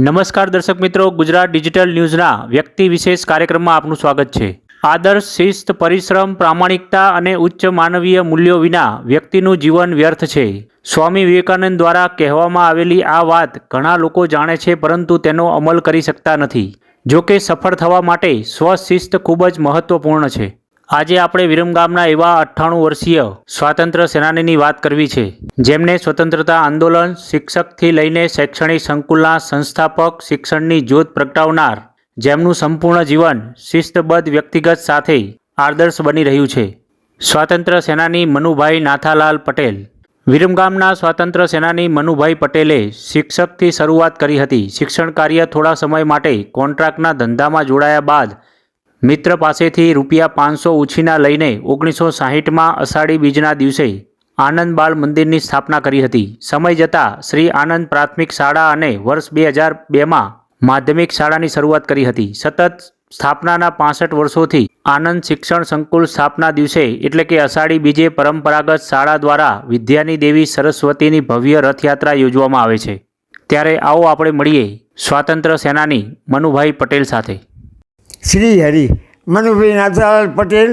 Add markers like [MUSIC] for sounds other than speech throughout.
નમસ્કાર દર્શક મિત્રો, ગુજરાત ડિજિટલ ન્યૂઝના વ્યક્તિ વિશેષ કાર્યક્રમમાં આપનું સ્વાગત છે. આદર્શ શિસ્ત, પરિશ્રમ, પ્રામાણિકતા અને ઉચ્ચ માનવીય મૂલ્યો વિના વ્યક્તિનું જીવન વ્યર્થ છે. સ્વામી વિવેકાનંદ દ્વારા કહેવામાં આવેલી આ વાત ઘણા લોકો જાણે છે, પરંતુ તેનો અમલ કરી શકતા નથી. જો કે સફળ થવા માટે સ્વશિસ્ત ખૂબ જ મહત્વપૂર્ણ છે. આજે આપણે વિરમગામના એવા અઠ્ઠાણું વર્ષીય સ્વાતંત્ર્ય સેનાનીની વાત કરવી છે, જેમને સ્વતંત્રતા આંદોલન શિક્ષકથી લઈને શૈક્ષણિક સંકુલના સંસ્થાપક શિક્ષણની જ્યોત પ્રગટાવનાર, જેમનું સંપૂર્ણ જીવન શિસ્તબદ્ધ વ્યક્તિગત સાથે આદર્શ બની રહ્યું છે. સ્વાતંત્ર્ય સેનાની મનુભાઈ નાથાલાલ પટેલ. વિરમગામના સ્વાતંત્ર્ય સેનાની મનુભાઈ પટેલે શિક્ષકથી શરૂઆત કરી હતી. શિક્ષણ કાર્ય થોડા સમય માટે કોન્ટ્રાક્ટના ધંધામાં જોડાયા બાદ મિત્ર પાસેથી રૂપિયા પાંચસો ઉછીના લઈને ઓગણીસો સાહીઠમાં અષાઢી બીજના દિવસે આનંદ બાળ મંદિરની સ્થાપના કરી હતી. સમય જતાં શ્રી આનંદ પ્રાથમિક શાળા અને વર્ષ બે હજાર બેમાં માધ્યમિક શાળાની શરૂઆત કરી હતી. સતત સ્થાપનાના પાસઠ વર્ષોથી આનંદ શિક્ષણ સંકુલ સ્થાપના દિવસે એટલે કે અષાઢી બીજે પરંપરાગત શાળા દ્વારા વિદ્યાની દેવી સરસ્વતીની ભવ્ય રથયાત્રા યોજવામાં આવે છે. ત્યારે આવો આપણે મળીએ સ્વાતંત્ર્ય સેનાની મનુભાઈ પટેલ સાથે. શ્રી હરિ મનુભાઈ નાથાલાલ પટેલ,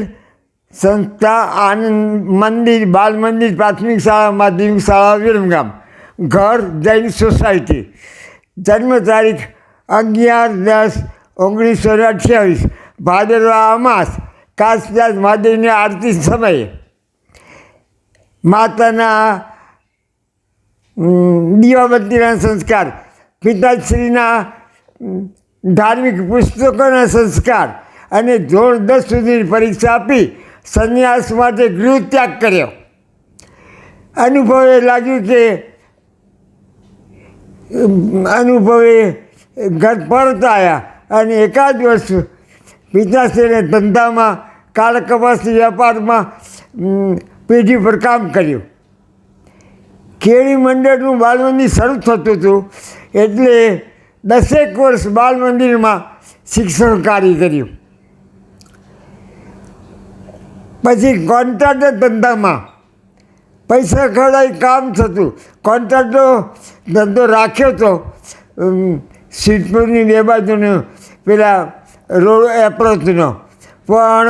સંસ્થા આનંદ મંદિર, બાલ મંદિર, પ્રાથમિક શાળા, માધ્યમિક શાળા વિરમગામ ઘર જૈન સોસાયટી. જન્મ તારીખ અગિયાર દસ ઓગણીસો ને અઠ્યાવીસ. ભાદરવા અમાસ, કાશદાસ મહાદેવની આરતી સમયે. માતાના દીવાબત્તીના સંસ્કાર. પિતાશ્રીના ધાર્મિક પુસ્તકોના સંસ્કાર અને ધોરણ દસ સુધીની પરીક્ષા આપી સંન્યાસ માટે ગૃહ ત્યાગ કર્યો. અનુભવે લાગ્યું કે અનુભવે ઘર પરત આવ્યા અને એકાદ વર્ષ પિતાશ્રીને ધંધામાં કાળ કપાસી વેપારમાં પેઢી પર કામ કર્યું. કેળી મંડળનું બાળવાની શરૂ થતું હતું એટલે દસેક વર્ષ બાલ મંદિરમાં શિક્ષણ કાર્ય કર્યું. પછી કોન્ટ્રાક્ટર ધંધામાં પૈસા ખવડાવી કામ થતું. કોન્ટ્રાક્ટનો ધંધો રાખ્યો તો સિદ્ધપુરની બે બાજુનો પેલા રોડ એપ્રોચનો. પણ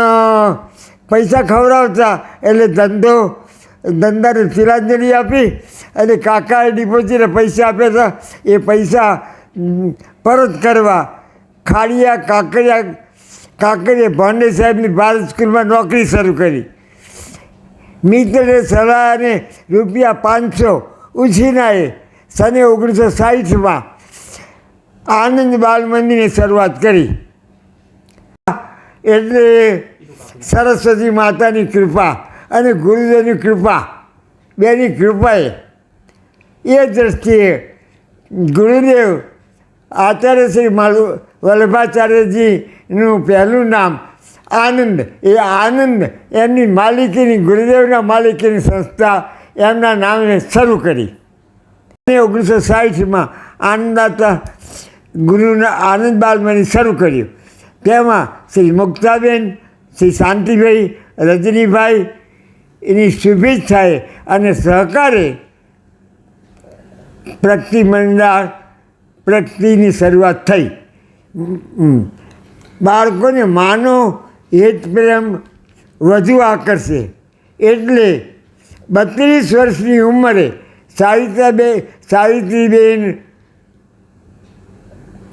પૈસા ખવડાવતા એટલે ધંધો, ધંધાને તિલાંજલિ આપી અને કાકાએ ડિપોઝિટે પૈસા આપ્યા હતા. એ પૈસા પરત કરવા. ખાડિયા, કાંકરિયા કાંકરિયા ભાંડે સાહેબની ભારત સ્કૂલમાં નોકરી શરૂ કરી. મિત્રને સલાહ અને રૂપિયા પાંચસો ઉછીનાએ સને ઓગણીસો સાહીઠમાં આનંદ બાલ મંદિરની શરૂઆત કરી. એટલે સરસ્વતી માતાની કૃપા અને ગુરુદેવની કૃપા, બેની કૃપાએ એ દ્રષ્ટિએ ગુરુદેવ આચાર્ય શ્રી માલુ વલ્લભાચાર્યજીનું પહેલું નામ આનંદ. એ આનંદ એમની માલિકીની, ગુરુદેવના માલિકીની સંસ્થા એમના નામે શરૂ કરી. અને ઓગણીસો સાહીઠમાં આનંદાતા ગુરુના આનંદ બાલમણી શરૂ કર્યું. તેમાં શ્રી મુક્તાબેન, શ્રી શાંતિભાઈ, રજનીભાઈ, એની શુભેચ્છાએ અને સહકારે પ્રગતિ પ્રગતિની શરૂઆત થઈ. બાળકોને માનો હેત પ્રેમ વધુ આકર્ષે. એટલે બત્રીસ વર્ષની ઉંમરે સાવિત્રાબેન સાવિત્રીબેન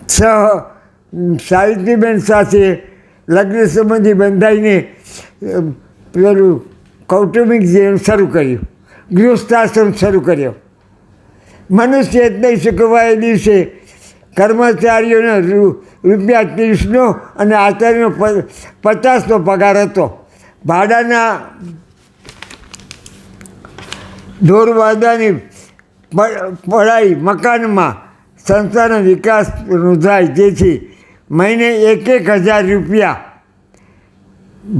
સહ સાવિત્રીબેન સાથે લગ્ન સંબંધી બંધાઈને પેલું કૌટુંબિક જીવન શરૂ કર્યું. ગૃહસ્થાશ્રમ શરૂ કર્યો. મનુષ્ય નહીં સુખવાય દિવસે કર્મચારીઓને રૂપિયા ત્રીસનો અને આચાર્યનો પચાસનો પગાર હતો. ભાડાના ઢોરવાદાની પડાઈ મકાનમાં સંસ્થાનો વિકાસ નોંધાય જેથી મહિને એક એક હજાર રૂપિયા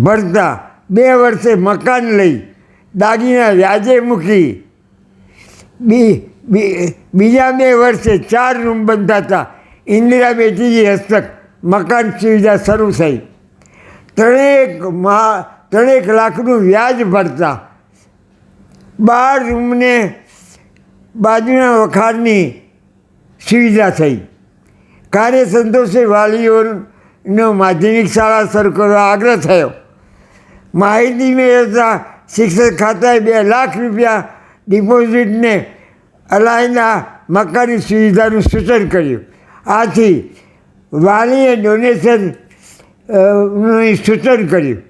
ભરતા બે વર્ષે મકાન લઈ દાગીના વ્યાજે મૂકી. બી- બીજા બે વર્ષે ચાર રૂમ બંધાતા ઇન્દિરા બેટીજી હસ્તક, મકાન સુવિધા શરૂ થઈ. ત્રણેક મા ત્રણેક લાખનું વ્યાજ ભરતા. બાર રૂમને બાજુના વખારની સુવિધા થઈ. કાર્ય સંતોષે વાલીઓનો માધ્યમિક શાળા શરૂ કરવા આગ્રહ થયો. માહિતી મેળવતા શિક્ષક ખાતાએ બે લાખ રૂપિયા ડિપોઝિટને અલાયના મકાનની સુવિધાનું સૂચન કર્યું. આથી વાલીએ ડોનેશન સૂચન કર્યું.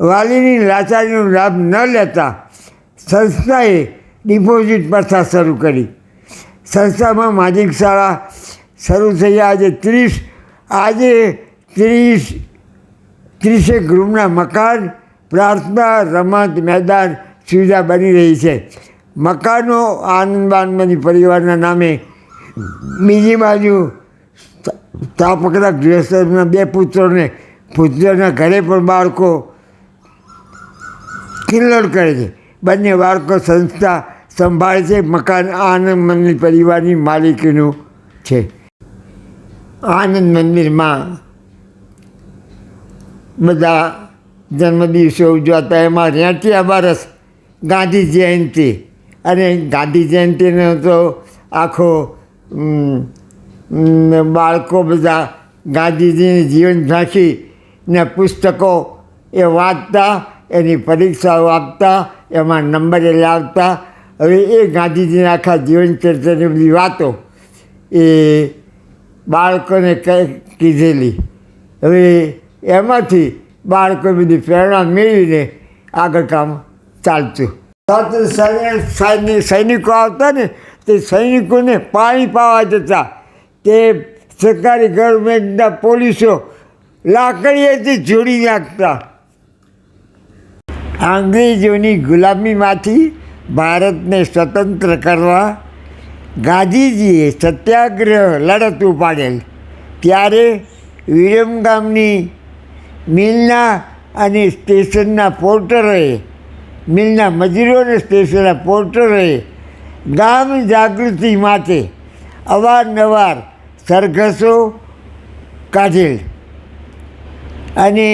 વાલીની લાચારીનો લાભ ન લેતા સંસ્થાએ ડિપોઝિટ પ્રથા શરૂ કરી. સંસ્થામાં માજિક શાળા શરૂ થઈ આજે ત્રીસ આજે ત્રીસ ત્રીસેક રૂમના મકાન, પ્રાર્થના, રમત, મેદાન, સુવિધા બની રહી છે. મકાનો આનંદ પરિવારના નામે બીજી બાજુ તાપકડા ગૃહસ્થના બે પુત્રોને પુત્રના ઘરે પણ બાળકો કિલ્લોડ કરે છે. બંને બાળકો સંસ્થા સંભાળે છે. મકાન આનંદ મંદિર પરિવારની માલિકીનું છે. આનંદ મંદિરમાં બધા જન્મદિવસો ઉજવાતા. એમાં રેટિયા બારસ ગાંધી જયંતિ અને ગાંધી જયંતિનો તો આખો બાળકો બધા ગાંધીજીની જીવન ઝાંખીને પુસ્તકો એ વાંચતા, એની પરીક્ષાઓ આપતા, એમાં નંબરે લાવતા. હવે એ ગાંધીજીના આખા જીવન ચરિત્રની બધી વાતો એ બાળકોને કીધેલી. હવે એમાંથી બાળકો બધી પ્રેરણા મેળવીને આગળ કામ ચાલતું. સૈન્ય- સૈનિકો આવતા ને, તે સૈનિકોને પાણી પાવા જતા. તે સરકારી ગવર્મેન્ટના પોલીસો લાકડીએથી જોડી નાખતા. અંગ્રેજોની ગુલામીમાંથી ભારતને સ્વતંત્ર કરવા ગાંધીજીએ સત્યાગ્રહ લડત ઉપાડેલ. ત્યારે વિરમગામની મિલના અને સ્ટેશનના પોર્ટરોએ મિલના મજૂરો અને સ્ટેશનના પોર્ટરોએ ગામ જાગૃતિ માટે અવારનવાર સરઘસો કાઢેલ. અને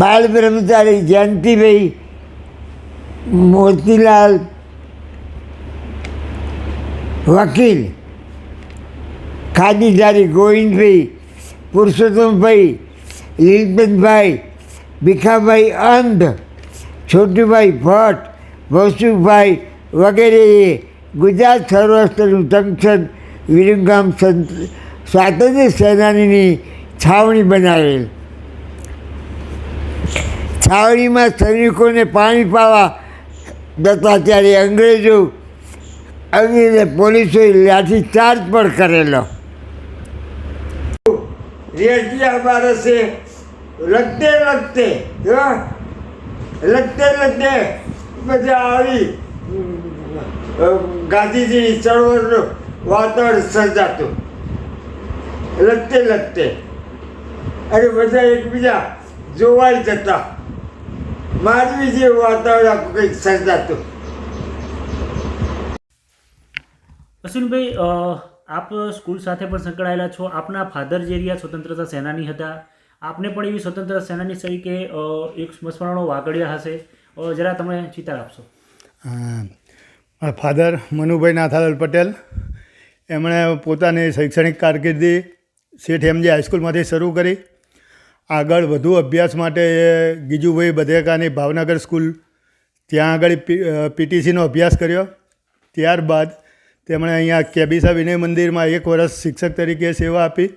બાળ બ્રહ્મચારી જયંતિભાઈ મોતીલાલ વકીલ, ખાદીધારી ગોવિંદભાઈ પુરુષોત્તમભાઈ લીલપતભાઈ ભીખાભાઈ અંધ, છોટુભાઈ ભટ્ટ, વસુભાઈ વગેરેએ ગુજરાત સૌરાષ્ટ્રનું જંકશન વિરંગામ સ્વાતંત્ર્ય સેનાનીની છાવણી બનાવેલ. છાવણીમાં સૈનિકોને પાણી પાવા જતા ત્યારે અંગ્રેજો અંગ્રેજે પોલીસોએ લાઠી ચાર્જ પણ કરેલો. રેડિયા બારસે લગતે લગતે હા, લગતે લગતે પછી આવી અ, ગાંધીજીની ચળવળનું વાતાવરણ સર્જાતું લગતે લગતે અને બધા એકબીજા જોવાઈ જતા માનવી જેવું વાતાવરણ આખું કંઈક સર્જાતું અશ્વિનભાઈ અ, આપ સ્કૂલ સાથે પણ સંકળાયેલા છો આપના ફાધર જે રહ્યા સ્વતંત્રતા સેનાની હતા આપને પણ એવી સ્વતંત્ર સેનાની તરીકે એક સ્મરણો વાગડ્યા હશે? જરા તમે ચિતાર આપશો. મારા ફાધર મનુભાઈ નાથાલાલ પટેલ, એમણે પોતાની શૈક્ષણિક કારકિર્દી શેઠ એમજી હાઈસ્કૂલમાંથી શરૂ કરી. આગળ વધુ અભ્યાસ માટે ગીજુભાઈ બધેકાની ભાવનગર સ્કૂલ, ત્યાં આગળ પીટીસીનો અભ્યાસ કર્યો. ત્યારબાદ તેમણે અહીંયા કેબીસા વિનય મંદિરમાં એક વર્ષ શિક્ષક તરીકે સેવા આપી.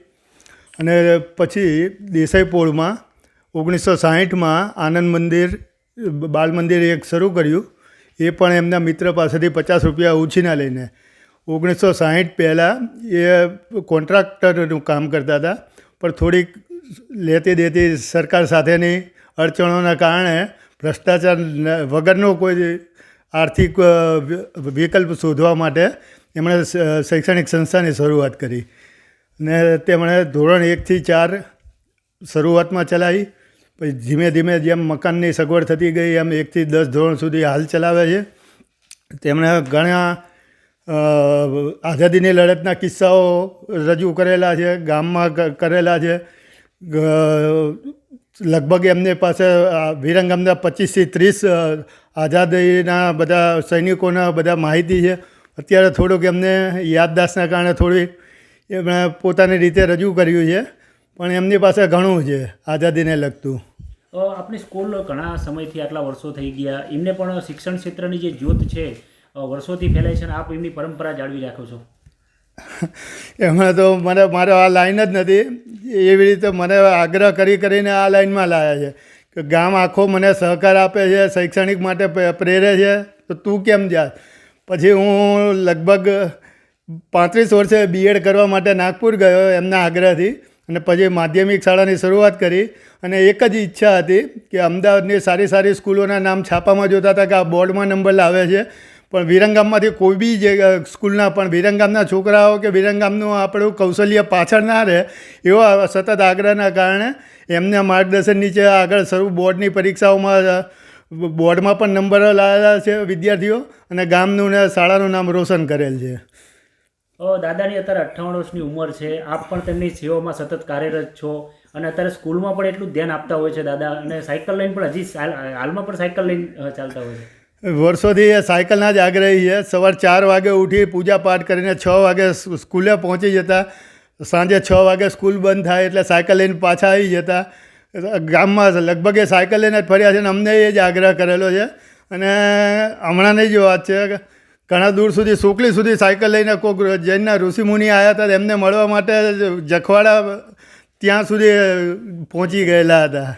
અને પછી દેસાઈપોળમાં ઓગણીસો સાહીઠમાં આનંદ મંદિર, બાલ મંદિર એક શરૂ કર્યું. એ પણ એમના મિત્ર પાસેથી પચાસ રૂપિયા ઉછીના લઈને. ઓગણીસો સાહીઠ પહેલાં એ કોન્ટ્રાક્ટરનું કામ કરતા હતા, પણ થોડીક લેતી દેતી સરકાર સાથેની અડચણોના કારણે ભ્રષ્ટાચાર વગરનો કોઈ આર્થિક વિકલ્પ શોધવા માટે એમણે શૈક્ષણિક સંસ્થાની શરૂઆત કરી. ને તેમણે ધોરણ એકથી ચાર શરૂઆતમાં ચલાવી. પછી ધીમે ધીમે જેમ મકાનની સગવડ થતી ગઈ, એમ એકથી દસ ધોરણ સુધી હાલ ચલાવે છે. તેમણે ઘણા આઝાદીની લડતના કિસ્સાઓ રજૂ કરેલા છે, ગામમાં કરેલા છે. લગભગ એમની પાસે વિરંગામના પચીસથી ત્રીસ આઝાદીના બધા સૈનિકોના બધા માહિતી છે. અત્યારે થોડુંક એમને યાદદાસ્તના કારણે થોડી એમણે પોતાની રીતે રજૂ કર્યું છે પણ એમની પાસે ઘણું છે આઝાદીને લગતું. આપણી સ્કૂલ ઘણા સમયથી આટલા વર્ષો થઈ ગયા. એમને પણ શિક્ષણ ક્ષેત્રની જે જ્યોત છે વર્ષોથી ફેલાય છે અને આપ એમની પરંપરા જાળવી રાખો છો? [LAUGHS] એમાં તો મને મારે આ લાઈન જ નથી. એવી રીતે મને આગ્રહ કરી કરીને આ લાઈનમાં લાવ્યા છે કે ગામ આખો મને સહકાર આપે છે શૈક્ષણિક માટે પ્રેરે છે. તો તું કેમ જા? પછી હું લગભગ પાંત્રીસ વર્ષે બીએડ કરવા માટે નાગપુર ગયો એમના આગ્રહથી અને પછી માધ્યમિક શાળાની શરૂઆત કરી અને એક જ ઈચ્છા હતી કે અમદાવાદની સારી સારી સ્કૂલોના નામ છાપામાં જોતા હતા કે આ બોર્ડમાં નંબર લાવે છે. પણ વિરંગામમાંથી કોઈ બી જે સ્કૂલના પણ વિરંગામના છોકરાઓ કે વિરંગામનું આપણું કૌશલ્ય પાછળ ના રહે એવા સતત આગ્રહના કારણે એમના માર્ગદર્શન નીચે આગળ શરૂ બોર્ડની પરીક્ષાઓમાં બોર્ડમાં પણ નંબરો લાવેલા છે વિદ્યાર્થીઓ અને ગામનું ને શાળાનું નામ રોશન કરેલ છે. દાદાની અત્યારે અઠ્ઠાવન વર્ષની ઉંમર છે. આપ પણ તેમની સેવામાં સતત કાર્યરત છો અને અત્યારે સ્કૂલમાં પણ એટલું ધ્યાન આપતા હોય છે દાદા અને સાયકલ લઈને પણ હજી હાલ- હાલમાં પણ સાયકલ લઈને ચાલતા હોય છે. વર્ષોથી એ સાયકલના જ આગ્રહી છે. સવાર ચાર વાગે ઉઠી પૂજા પાઠ કરીને છ વાગે સ્કૂલે પહોંચી જતા, સાંજે છ વાગે સ્કૂલ બંધ થાય એટલે સાયકલ લઈને પાછા આવી જતા. ગામમાં લગભગ એ સાયકલ લઈને જ ફર્યા છે અને અમને એ જ આગ્રહ કરેલો છે. અને હમણાંની જ વાત છે. કે ઘણા દૂર સુધી, સુકલી સુધી સાયકલ લઈને કોઈક જૈનના ઋષિમુનિ આવ્યા હતા એમને મળવા માટે જખવાડા ત્યાં સુધી પહોંચી ગયેલા હતા.